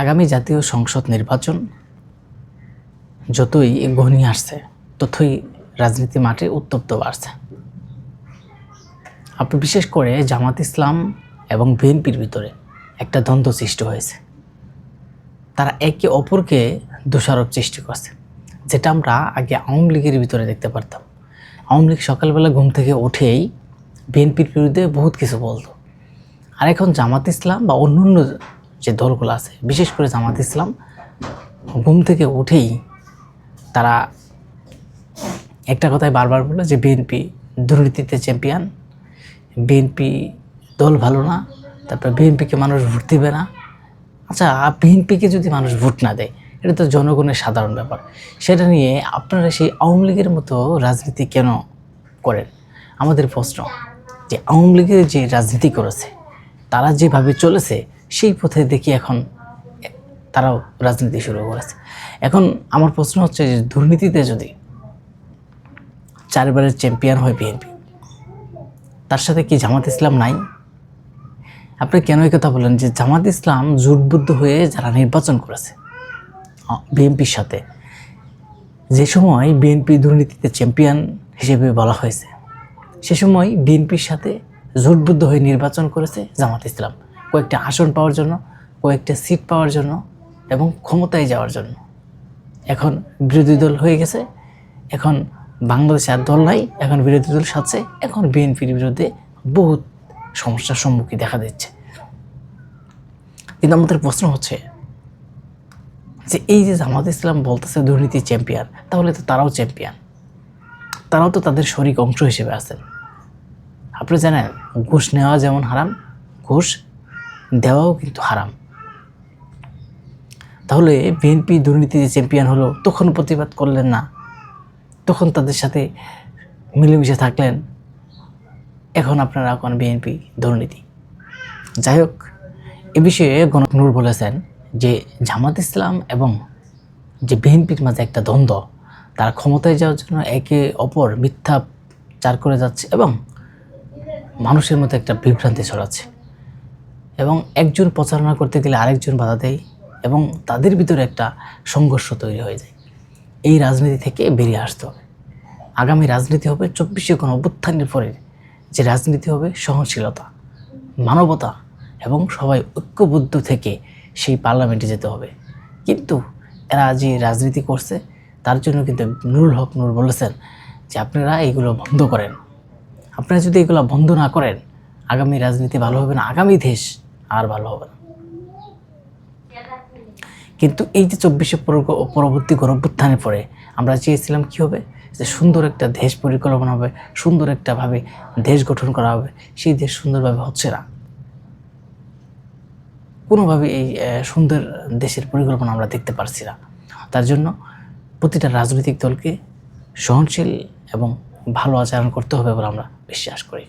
আগামী জাতীয় সংসদ নির্বাচন যতই ঘনিয়ে আসছে, ততই রাজনীতি মাঠে উত্তপ্ত বাড়ছে। আপনি বিশেষ করে জামাত ইসলাম এবং বিএনপির ভিতরে একটা দ্বন্দ্ব সৃষ্টি হয়েছে। তারা একে অপরকে দোষারোপ সৃষ্টি করছে, যেটা আমরা আগে আওয়ামী লীগের ভিতরে দেখতে পারতাম। আওয়ামী লীগ সকালবেলা ঘুম থেকে উঠেই বিএনপির বিরুদ্ধে বহুত কিছু বলতো। আর এখন জামাত ইসলাম বা অন্যান্য যে দলগুলো আছে, বিশেষ করে জামাত ইসলাম, ঘুম থেকে উঠেই তারা একটা কথাই বারবার বলে যে বিএনপি দুর্নীতিতে চ্যাম্পিয়ন বিএনপি দল ভালো না, তারপর বিএনপিকে মানুষ ভোট দিবে না। আচ্ছা বিএনপিকে যদি মানুষ ভোট না দেয়, এটা তো জনগণের সাধারণ ব্যাপার। সেটা নিয়ে আপনারা সেই আওয়ামী লীগের মতো রাজনীতি কেন করেন? আমাদের প্রশ্ন, যে আওয়ামী লীগের যে রাজনীতি করেছে, তারা যেভাবে চলেছে সেই পথে দেখি এখন তারাও রাজনীতি শুরু করেছে। এখন আমার প্রশ্ন হচ্ছে যে দুর্নীতিতে যদি চারবারের চ্যাম্পিয়ন হয় বিএনপি, তার সাথে কি জামাত ইসলাম নাই? আপনি কেন এই কথা বলেন যে জামাত ইসলাম জোটবদ্ধ হয়ে যারা নির্বাচন করেছে বিএনপির সাথে, যে সময় বিএনপি দুর্নীতিতে চ্যাম্পিয়ন হিসেবে বলা হয়েছে, সে সময় বিএনপির সাথে জোটবদ্ধ হয়ে নির্বাচন করেছে জামাত ইসলাম। কয়েকটা আসন পাওয়ার জন্য, কয়েকটা সিট পাওয়ার জন্য এবং ক্ষমতায় যাওয়ার জন্য। এখন বিরোধী দল হয়ে গেছে, এখন বাংলাদেশে আর দল নাই, এখন বিরোধী দল সাথে, এখন বিএনপির বিরুদ্ধে বহুত সমস্যার সম্মুখীন দেখা দিচ্ছে। কিন্তু আমাদের প্রশ্ন হচ্ছে যে এই যে জামাত ইসলাম বলতেছে দুর্নীতি চ্যাম্পিয়ন তাহলে তো তারাও চ্যাম্পিয়ন তারাও তো তাদের শরিক অংশ হিসেবে আছেন। আপনি জানেন, ঘুষ নেওয়া যেমন হারাম, ঘুষ দেওয়াও কিন্তু হারাম। তাহলে বিএনপি দুর্নীতিতে চ্যাম্পিয়ন হলো, তখন প্রতিবাদ করলেন না। তখন তাদের সাথে মিলেমিশে থাকলেন। এখন আপনারা এখন বিএনপি দুর্নীতি? যাই হোক, এ বিষয়ে গণক নূর বলেছেন যে জামাত ইসলাম এবং যে বিএনপির মাঝে একটা দ্বন্দ্ব, তারা ক্ষমতায় যাওয়ার জন্য একে অপর মিথ্যা চার করে যাচ্ছে এবং মানুষের মধ্যে একটা বিভ্রান্তি ছড়াচ্ছে। এবং একজন প্রচারণা করতে গেলে আরেকজন বাধা দেয় এবং তাদের ভিতরে একটা সংঘর্ষ তৈরি হয়ে যায়। এই রাজনীতি থেকে বেরিয়ে আসতে হবে। আগামী রাজনীতি হবে চব্বিশে কোনো অভ্যুত্থানের পরে যে রাজনীতি হবে সহনশীলতা, মানবতা এবং সবাই ঐক্যবদ্ধ থেকে সেই পার্লামেন্টে যেতে হবে। কিন্তু এরা যে রাজনীতি করছে, তার জন্য কিন্তু নুরুল হক নূর বলেছেন যে আপনারা এইগুলো বন্ধ করেন। আপনারা যদি এগুলো বন্ধ না করেন, আগামী রাজনীতি ভালো হবে না। আগামী দেশ আর ভালো হবে না। কিন্তু এই যে চব্বিশে পরবর্তী গণভ্যুত্থানের পরে আমরা চেয়েছিলাম কি হবে? যে সুন্দর একটা দেশ পরিকল্পনা হবে, সুন্দর একটা ভাবে দেশ গঠন করা হবে, সেই দেশ সুন্দরভাবে হচ্ছে না। কোনোভাবে এই সুন্দর দেশের পরিকল্পনা আমরা দেখতে পারছি না। তার জন্য প্রতিটা রাজনৈতিক দলকে সহনশীল এবং ভালো আচরণ করতে হবে বলে আমরা বিশ্বাস করি।